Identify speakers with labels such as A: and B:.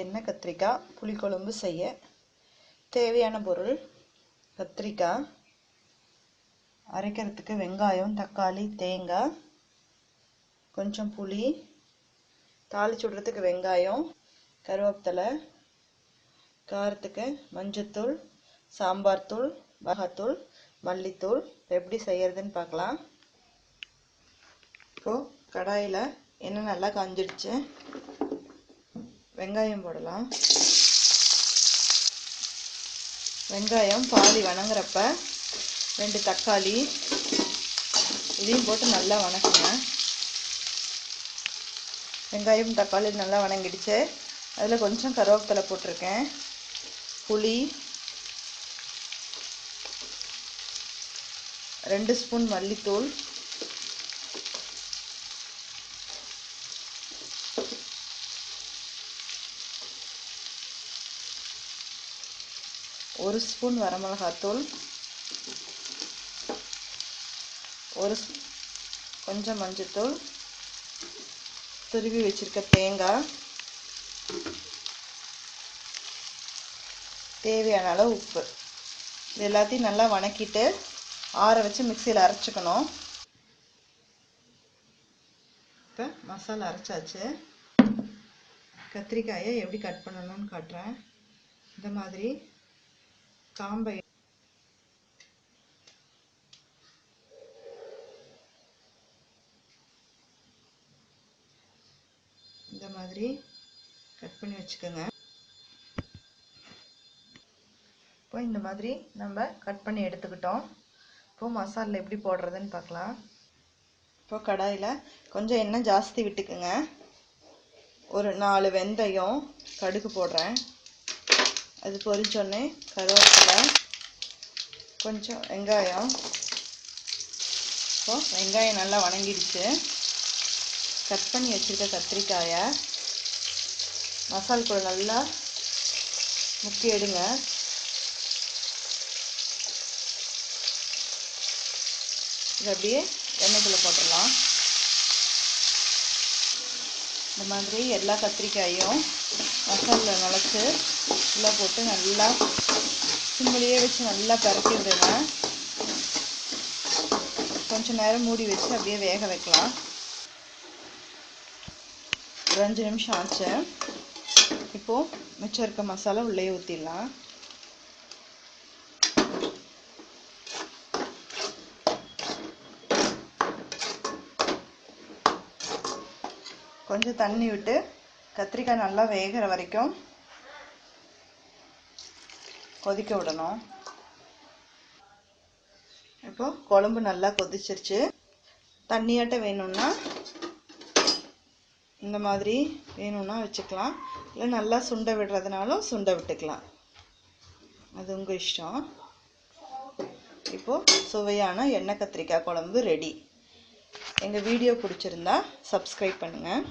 A: எண்ணெய் கத்திரிக்காய் புளிக்குழம்பு செய்ய. தேவையான பொருள் கத்திரிக்காய் அரைக்கிறதுக்கு வெங்காயம் தக்காளி தேங்காய் கொஞ்சம் புளி தாளிச்சு விட்றதுக்கு வெங்காயம் கருவேப்பிலை காரத்துக்கு மஞ்சத்தூள் சாம்பார் தூள் மிளகாத்தூள் மல்லித்தூள். எப்படி செய்யறதுன்னு பார்க்கலாம். இப்போது கடாயில் எண்ணெய் நல்லா காஞ்சிடுச்சு. வெங்காயம் போடலாம். வெங்காயம் பாதி வணங்குறப்ப ரெண்டு தக்காளி இதையும் போட்டு நல்லா வணக்குங்க. வெங்காயம் தக்காளி நல்லா வணங்கிடுச்சு. அதில் கொஞ்சம் கருவேப்பிலை போட்டிருக்கேன். புளி ரெண்டு ஸ்பூன் மல்லித்தூள். ஒரு ஸ்பூன் வரமிளகாத்தூள். ஒரு கொஞ்சம் மஞ்சத்தூள். துருவி வச்சிருக்க தேங்காய். தேவையான அளவு உப்பு. இது எல்லாத்தையும் நல்லா வணக்கிட்டு ஆற வச்சு மிக்சியில் அரைச்சிக்கணும். இப்போ மசாலா அரைச்சாச்சு. கத்திரிக்காயை எப்படி கட் பண்ணணும்னு காட்டுறேன். இந்த மாதிரி காம்பை இந்த மாதிரி கட் பண்ணி வச்சுக்கோங்க. இப்போ இந்த மாதிரி நம்ம கட் பண்ணி எடுத்துக்கிட்டோம். இப்போ மசாலில் எப்படி போடுறதுன்னு பார்க்கலாம். இப்போ கடாயில் கொஞ்சம் எண்ணெய் ஜாஸ்தி விட்டுக்குங்க. ஒரு நாலு வெந்தயம் கடுகு போடுறேன். அது பொரிச்சோடனே கருவேப்பிலை கொஞ்சம் வெங்காயம். இப்போ வெங்காயம் நல்லா வணங்கிடுச்சு. கட் பண்ணி வச்சுருக்க கத்திரிக்காயை மசால் கூட நல்லா முக்கி எடுங்க. இது அப்படியே எண்ணெய்க்குள்ளே போட்டுடலாம். இந்த மாதிரி எல்லா கத்திரிக்காயும் மசாலில் நுழைச்சி உள்ளே போட்டு நல்லா சிம்மிலேயே வச்சு நல்லா பரட்டி விடுங்க கொஞ்சம் நேரம் மூடி வச்சு அப்படியே வேக வைக்கலாம். ஒரு அஞ்சு நிமிஷம் ஆச்சு. இப்போது மிச்சம் இருக்க மசாலா உள்ளே ஊற்றிடலாம் கொஞ்சம் தண்ணி விட்டு கத்திரிக்காய் நல்லா வேகிற வரைக்கும் கொதிக்க விடணும். இப்போ குழம்பு நல்லா கொதிச்சிருச்சு. தண்ணியாட்ட வேணும்னா இந்த மாதிரி வேணும்னா வச்சுக்கலாம். இல்லை நல்லா சுண்டை விடுறதுனாலும் சுண்டை விட்டுக்கலாம். அது உங்கள் இஷ்டம். இப்போது சுவையான எண்ணெய் கத்திரிக்காய் குழம்பு ரெடி எங்கள் வீடியோ பிடிச்சிருந்தா சப்ஸ்கிரைப் பண்ணுங்கள்